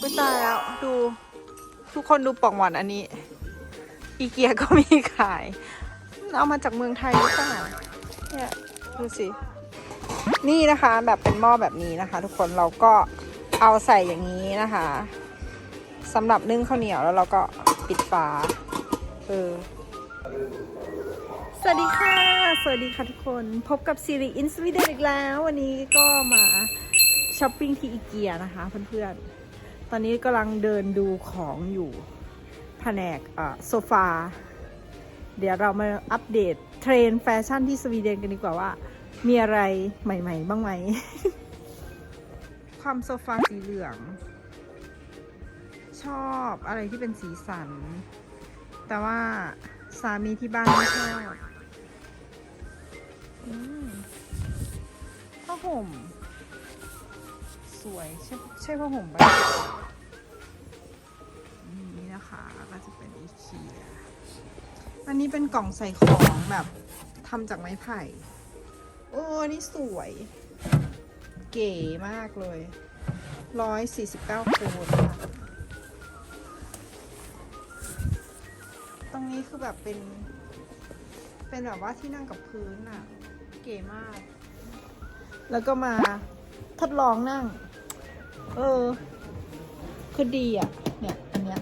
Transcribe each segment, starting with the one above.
อุ้ยตายแล้วดู ทุกคนดูปล่องหวานอันนี้ อีเกียก็มีขาย เอามาจากเมืองไทยหรือเปล่าเนี่ยดูสิ นี่นะคะแบบเป็นหม้อแบบนี้นะคะ ทุกคนเราก็เอาใส่อย่างนี้นะคะสำหรับนึ่งข้าวเหนียวแล้วเราก็ปิดฝาเออสวัสดีค่ะ สวัสดีค่ะทุกคน พบกับซีรีส์อินสวีเดนอีกแล้ว วันนี้ก็มาช้อปปิ้งที่อีเกียนะคะเพื่อนๆ ตอนนี้กำลังเดินดูของอยู่แผนกโซฟา เดี๋ยวเรามาอัปเดตเทรนแฟชั่นที่สวีเดนกันดีกว่าว่า มีอะไรใหม่ ๆ บ้างไหม ความโซฟาสีเหลือง ชอบอะไรที่เป็นสีสัน แต่ว่าสามีที่บ้านไม่ชอบผ้าห่ม วยใช่ใช่ผ้าห่มปะนี่นะคะก็จะเป็นอีเคียอันนี้เป็นกล่องใส่ของแบบทำจากไม้ไผ่ โอ้นนี่สวย เก๋มากเลยร้อยสี่สิบเก้าโคนค่ะ ตรงนี้คือแบบเป็น เป็นแบบว่าที่นั่งกับพื้นอะเก๋มาก แล้วก็มาทดลองนั่ง เออ คือดีอะเนี่ย อันเนี้ย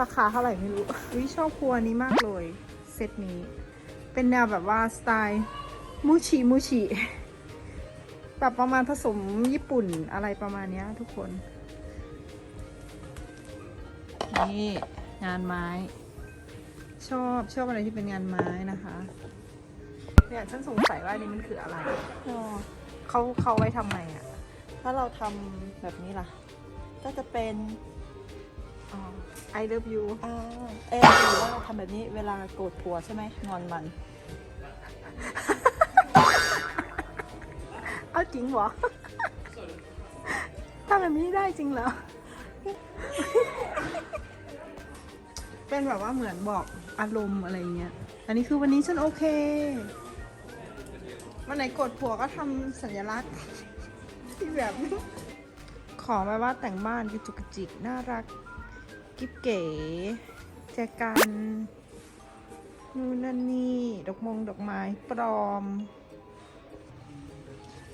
ราคาเท่าไหร่ไม่รู้วิชอบครัวนี้มากเลย เซตนี้ เป็นแนวแบบว่าสไตล์มูชิมูชิแบบประมาณผสมญี่ปุ่นอะไรประมาณเนี้ยทุกคน นี่ งานไม้ ชอบชอบอะไรที่เป็นงานไม้นะคะเนี่ยฉันสงสัยว่าอันนี้มันคืออะไรเขาเขาไว้ทำไมอะ ถ้าเราทำแบบนี้ล่ะ ก็จะเป็นอ๋อ I love you อ่าเออหรือว่าเราทำแบบนี้เวลาโกรธผัวใช่ไหมงอนมัน เอาจริงเหรอทำแบบนี้ได้จริงเหรอ เป็นแบบว่าเหมือนบอกอารมณ์อะไรเงี้ย อันนี้คือวันนี้ฉันโอเค วันไหนกดผัวก็ทำสัญลักษณ์ ที่แบบ ของแบบว่าแต่งบ้านกระจุกกระจิกน่ารัก กิ๊บเก๋แจกันนู่นนั่นนี่ดอกมงดอกไม้ปลอม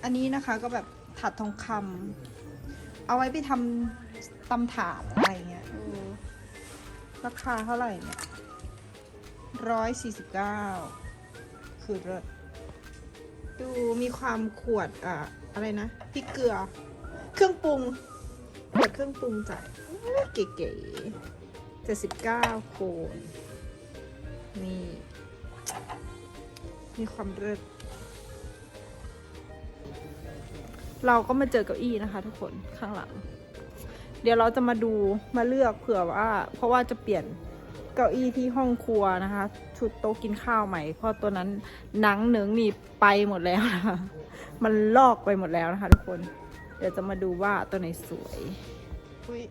อันนี้นะคะก็แบบถาดทองคำเอาไว้ไปทำตำถาดอะไรเงี้ยเออราคาเท่าไหร่เนี่ยร้อยสี่สิบเก้าคือเลิศดูมีความขวดอะ อะไรนะพริกเกลือ เครื่องปรุงขวดเครื่องปรุงจ่ายเก๋ๆเจ็ดสิบเก้าโคนนี่ มีความเลิศเราก็มาเจอเก้าอี้นะคะ ทุกคนข้างหลัง เดี๋ยวเราจะมาดูมาเลือกเผื่อว่า เพราะว่าจะเปลี่ยนเก้าอี้ที่ห้องครัวนะคะ ชุดโต๊ะกินข้าวใหม่ เพราะตัวนั้นหนังเหนืองนี่ไปหมดแล้วนะคะ มันลอกไปหมดแล้วนะคะทุกคน เดี๋ยวจะมาดูว่าตัวไหนสวยอุ้ย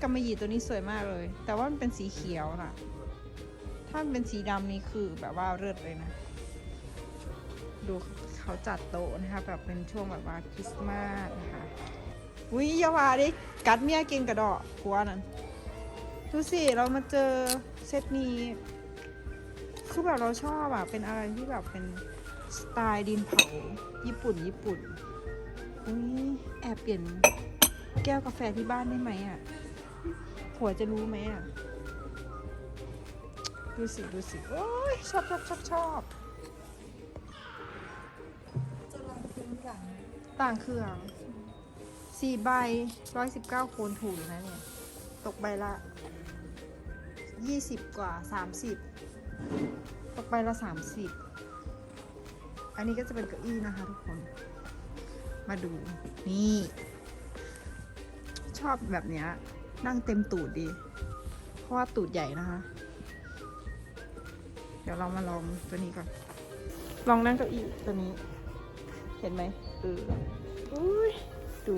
กำมะหยี่ตัวนี้สวยมากเลย แต่ว่ามันเป็นสีเขียวน่ะ ถ้ามันเป็นสีดำนี่คือแบบว่าเลิศเลยนะ ดูเขาจัดโต๊ะนะคะแบบเป็นช่วงแบบว่าคริสต์มาสนะคะอุ้ยอยาวาดิกัดเมียกินกระดอกผัวนั่นดูสิ เรามาเจอเซตนี้ คือแบบเราชอบอะเป็นอะไรที่แบบเป็น สไตล์ดินเผา ญี่ปุ่น ญี่ปุ่นอุ้ยแอบเปลี่ยนแก้วกาแฟที่บ้านได้ไหมอะผัวจะรู้ไหมอะ ดูสิ ดูสิ โอ้ยชอบชอบชอบชอบต่างเครื่องสี่ใบร้อยสิบเก้าโคนถูกนะเนี่ย ตกใบละยี่สิบกว่าสามสิบตกใบละสามสิบ อันนี้ก็จะเป็นเก้าอี้นะคะทุกคน มาดู นี่ ชอบแบบเนี้ย นั่งเต็มตูดดี เพราะว่าตูดใหญ่นะคะ เดี๋ยวเรามาลองตัวนี้ก่อน ลองนั่งเก้าอี้ตัวนี้ เห็นไหมเอออุ้ยดู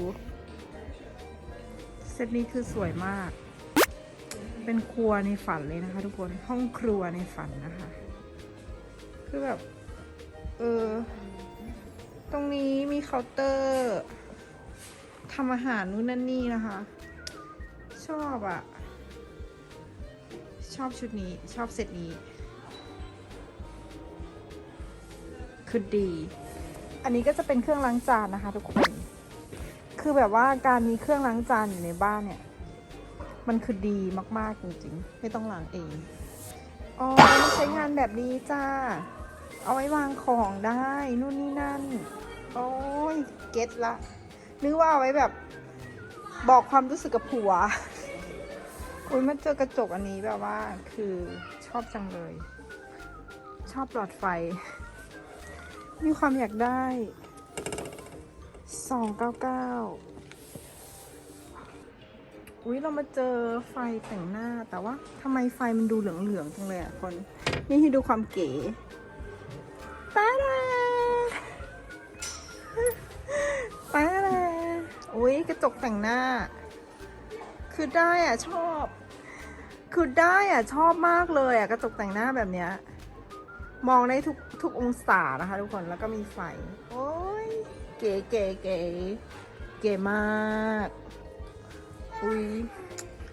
เซตนี้คือสวยมาก เป็นครัวในฝันเลยนะคะ ทุกคน ห้องครัวในฝันนะคะ คือแบบ เออ ตรงนี้มีเคาน์เตอร์ทำอาหารนู่นนั่นนี่นะคะ ชอบอะชอบชุดนี้ชอบเซตนี้ คือดี อันนี้ก็จะเป็นเครื่องล้างจานนะคะทุกคน คือแบบว่าการมีเครื่องล้างจานอยู่ในบ้านเนี่ย มันคือดีมากๆจริงๆ ไม่ต้องล้างเอง อ๋อใช้งานแบบนี้จ้า เอาไว้วางของได้ นู่นนี่นั่น โอ้ย เก็ตละ นึกว่าเอาไว้แบบ บอกความรู้สึกกับผัว อุ้ยมาเจอกระจกอันนี้แบบว่า คือชอบจังเลย ชอบหลอดไฟ มีความอยากได้สองเก้าเก้าอุ้ยเรามาเจอไฟแต่งหน้าแต่ว่าทำไมไฟมันดูเหลืองๆจังเลยอะคน นี่ให้ดูความเก๋ จกแต่งหน้า คือได้อะชอบ คือได้อะชอบมากเลยอะกระจกแต่งหน้าแบบเนี้ย มองได้ทุกทุกองศานะคะ ทุกคนแล้วก็มีไฟ โอ้ยเก๋เก๋เก๋เก๋มากอุ้ย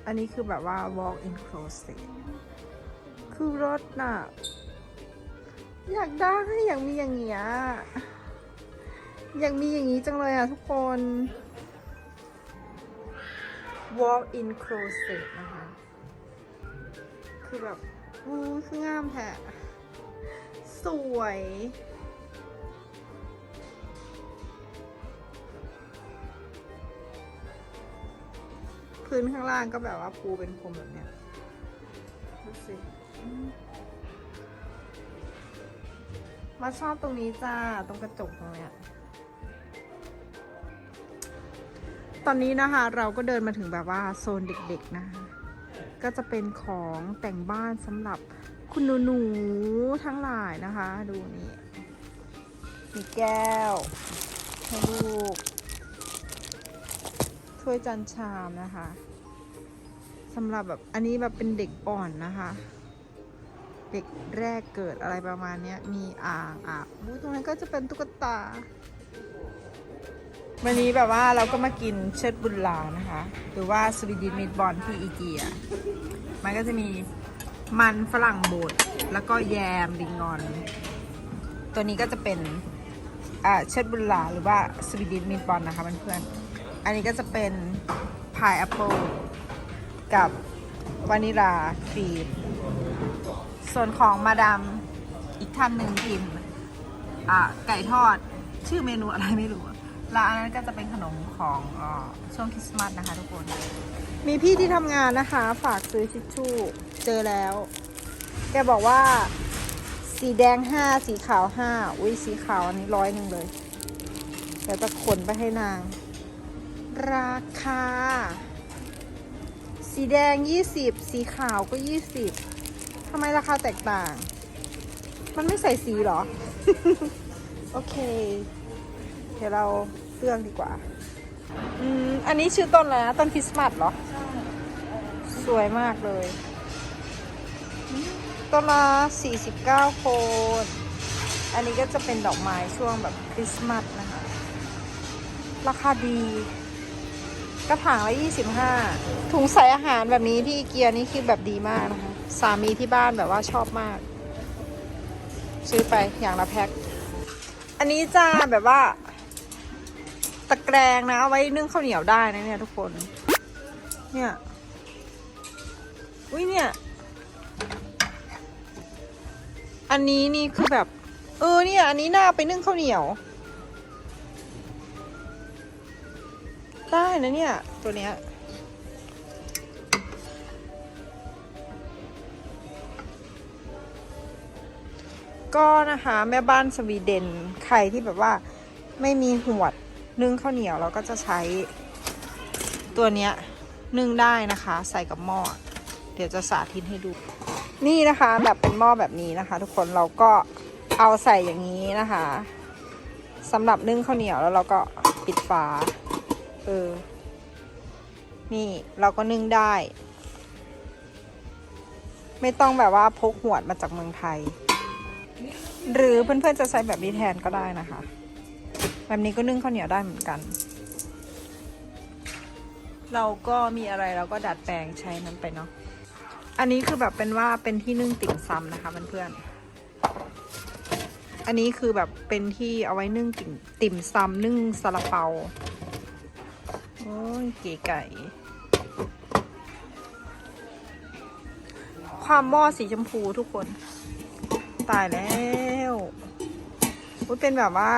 อันนี้คือแบบว่า walk in closet คือรถน่ะ อยากได้อยากมีอย่างเงี้ยอยากมีอย่างนี้จังเลยอะทุกคน walk in closet นะคะ คือแบบอู้คืองามแท้สวย พื้นข้างล่างก็แบบว่าปูเป็นพรมแบบเนี้ยดูสิมาชอบตรงนี้จ้า ตรงกระจกตรงเนี้ย ตอนนี้นะคะ เราก็เดินมาถึงแบบว่าโซนเด็กๆนะคะก็จะเป็นของแต่งบ้านสำหรับคุณหนูๆทั้งหลายนะคะ ดูนี่มีแก้วให้ลูก ถ้วยจานชามนะคะสำหรับแบบอันนี้แบบเป็นเด็กอ่อนนะคะ เด็กแรกเกิดอะไรประมาณนี้มีอ่างอ่างอู้ตรงนั้นก็จะเป็นตุ๊กตา วันนี้แบบว่าเราก็มากินเชิดบุญลานะคะ หรือว่าสวีดินมิดบอลที่อีเกีย มันก็จะมีมันฝรั่งบดแล้วก็แยมริงอน ตัวนี้ก็จะเป็นอ่าเชิดบุญลาหรือว่าสวีดินมิดบอลนะคะเพื่อนๆอันนี้ก็จะเป็นพายแอปเปิลกับวานิลาครีมส่วนของมาดามอีกท่านหนึ่งพิมพ์อ่าไก่ทอดชื่อเมนูอะไรไม่รู้ แล้วอันนั้นก็จะเป็นขนมของอช่วงคริสต์มาสนะคะทุกคน มีพี่ที่ทำงานนะคะ ฝากซื้อทิชชู่เจอแล้ว แกบอกว่า สีแดงห้าสีขาวห้าอุ้ยสีขาวอันนี้ร้อยหนึ่งเลยเดี๋ยวจะขนไปให้นาง ราคา สีแดง20สีขาวก็20ทำไมราคาแตกต่าง มันไม่ใส่สีเหรอ โอเค เดี๋ยวเรา เลือกดีกว่า อืม อันนี้ชื่อต้นอะไรนะ ต้นคริสต์มาสเหรอ สวยมากเลย ต้นละ49 โคน อันนี้ก็จะเป็นดอกไม้ช่วงแบบคริสต์มาสนะคะ ราคาดี กระถางละ25 ถุงใส่อาหารแบบนี้ที่อีเกียนี่คือแบบดีมากนะคะ สามีที่บ้านแบบว่าชอบมาก ซื้อไปอย่างละแพ็คอันนี้จะแบบว่าะแกรงนะเอาไว้นึ่งข้าวเหนียวได้นะเนี่ยทุกคน เนี่ย อุ้ยเนี่ย อันนี้นี่คือแบบ เออเนี่ย อันนี้น่าไปนึ่งข้าวเหนียว ได้นะเนี่ย ตัวเนี้ยก็นะคะ แม่บ้านสวีเดนใครที่แบบว่าไม่มีหวด นึ่งข้าวเหนียวเราก็จะใช้ตัวเนี้ยนึ่งได้นะคะ ใส่กับหม้อเดี๋ยวจะสาธิตให้ดู นี่นะคะแบบเป็นหม้อแบบนี้นะคะ ทุกคนเราก็เอาใส่อย่างนี้นะคะสำหรับนึ่งข้าวเหนียวแล้วเราก็ปิดฝาเออนี่เราก็นึ่งได้ ไม่ต้องแบบว่าพกหวดมาจากเมืองไทย หรือเพื่อนๆจะใช้แบบนี้แทนก็ได้นะคะ แบบนี้ก็นึ่งข้าวเหนียวได้เหมือนกัน เราก็มีอะไรเราก็ดัดแปลงใช้นั้นไปเนาะ อันนี้คือแบบเป็นว่าเป็นที่นึ่งติ่มซำนะคะเพื่อนๆ อันนี้คือแบบเป็นที่เอาไว้นึ่งติ่มติ่มซำนึ่งซาลาเปา โอ้ยเก๋ไก่ความหม้อสีชมพูทุกคน ตายแล้ว เป็นแบบว่า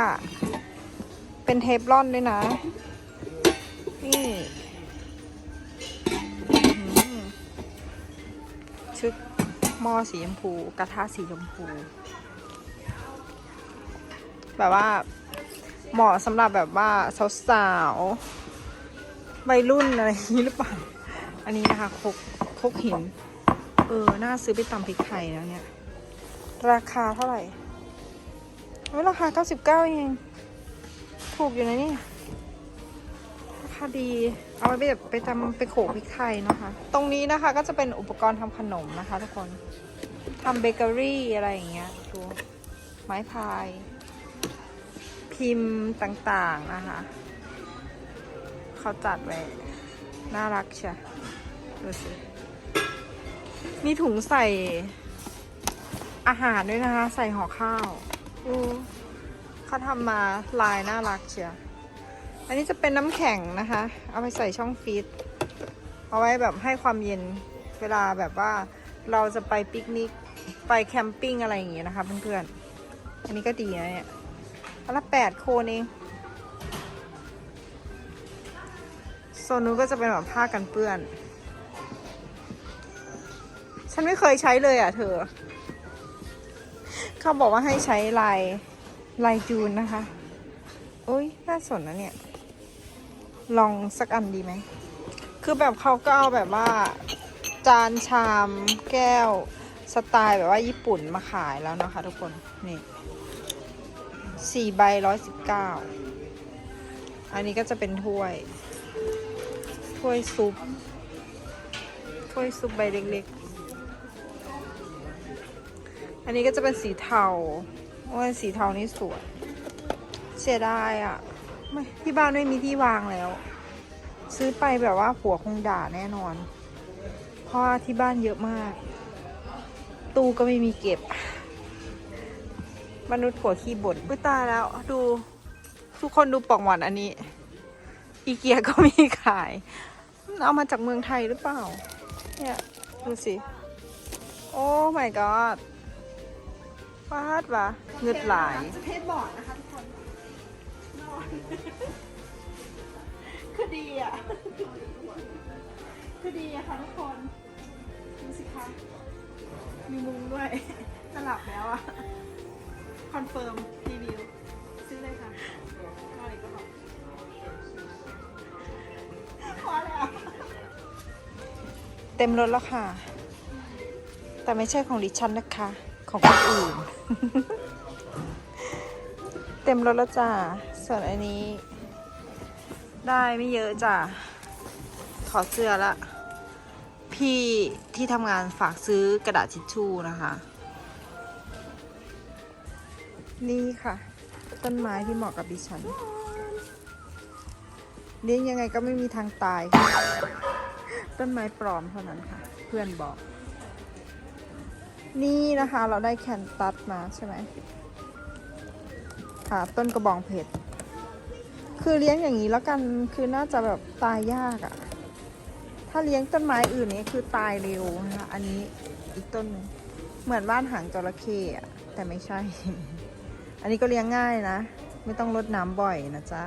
เป็นเทฟลอนด้วยนะ นี่ชุดหม้อสีชมพู กระทะสีชมพู แบบว่าเหมาะสำหรับแบบว่าสาวๆวัยรุ่นอะไรนี้หรือเปล่า อันนี้นะคะคกคกหิน เออ น่าซื้อไปตำพริกไทยแล้วเนี่ย ราคาเท่าไหร่เฮ้ยราคา 99 เอง ถูกอยู่นะนี่ราคาดี เอาไว้ไปแบบไปทำไปโขลกพริกไทยนะคะ ตรงนี้นะคะก็จะเป็นอุปกรณ์ทำขนมนะคะทุกคนทำเบเกอรี่อะไรอย่างเงี้ยดูไม้พาย พิมพ์ต่างๆนะคะ เขาจัดไว้ น่ารักใช่ดูสิมีถุงใส่อาหารด้วยนะคะ ใส่ห่อข้าวอู้ เขาทำมาลายน่ารักเชียวอันนี้จะเป็นน้ำแข็งนะคะ เอาไปใส่ช่องฟรีซเอาไว้แบบให้ความเย็นเวลาแบบว่าเราจะไปปิกนิกไปแคมปิ้งอะไรอย่างเงี้ยนะคะเพื่อนๆ อันนี้ก็ดีนะเนี่ยอันละแปดโคนเองโซนนู้นก็จะเป็นแบบผ้ากันเปื้อน ฉันไม่เคยใช้เลยอะเธอ เขาบอกว่าให้ใช้ลาย ลายจูนนะคะโอ้ยน่าสนนะเนี่ย ลองสักอันดีไหม คือแบบเขาก็เอาแบบว่า จานชามแก้ว สไตล์แบบว่าญี่ปุ่นมาขายแล้วนะคะทุกคน นี่สี่ใบร้อยสิบเก้าอันนี้ก็จะเป็นถ้วย ถ้วยซุป ถ้วยซุปใบเล็กๆ อันนี้ก็จะเป็นสีเทา โอ้ยสีเทานี่สวย เสียดายอะ ไม่ที่บ้านไม่มีที่วางแล้ว ซื้อไปแบบว่าผัวคงด่าแน่นอน เพราะที่บ้านเยอะมาก ตู้ก็ไม่มีเก็บ มนุษย์ผัวขี้บ่นอุ้ยตายแล้ว ดู ทุกคนดูปล่องหวานอันนี้ อีเกียก็มีขาย เอามาจากเมืองไทยหรือเปล่า เนี่ย ดูสิ โอ้ my god ฟาดวะเงืดหลายจะเพชรบอร์ดนะคะทุกคนนอนคือดีอะคือดีอะค่ะทุกคนดูสิคะมีมุงด้วยจะหลับแล้วอะคอนเฟิร์มรีวิว ซื้อเลยค่ะนอนอีกก็บอกพอแล้วเต็มรถแล้วค่ะ แต่ไม่ใช่ของดิฉันนะคะ ของคนอื่น เต็มรถแล้วจ้า ส่วนอันนี้ ได้ไม่เยอะจ้ะถอดเสื้อละ พี่ที่ทำงานฝากซื้อกระดาษทิชชู่นะคะ นี่ค่ะ ต้นไม้ที่เหมาะกับดิฉันเลี้ยงยังไงก็ไม่มีทางตาย ต้นไม้ปลอมเท่านั้นค่ะ เพื่อนบอก นี่นะคะเราได้แคนตัสมาใช่ไหมค่ะต้นกระบองเพชรคือเลี้ยงอย่างนี้แล้วกันคือน่าจะแบบตายยากอะ่ะ ถ้าเลี้ยงต้นไม้อื่นนี้คือตายเร็วนะคะอันนี้อีกต้นหนึงเหมือนบ้านหางจระเข้อะแต่ไม่ใช่ อันนี้ก็เลี้ยงง่ายนะ ไม่ต้องรดน้ำบ่อยนะจ๊ะ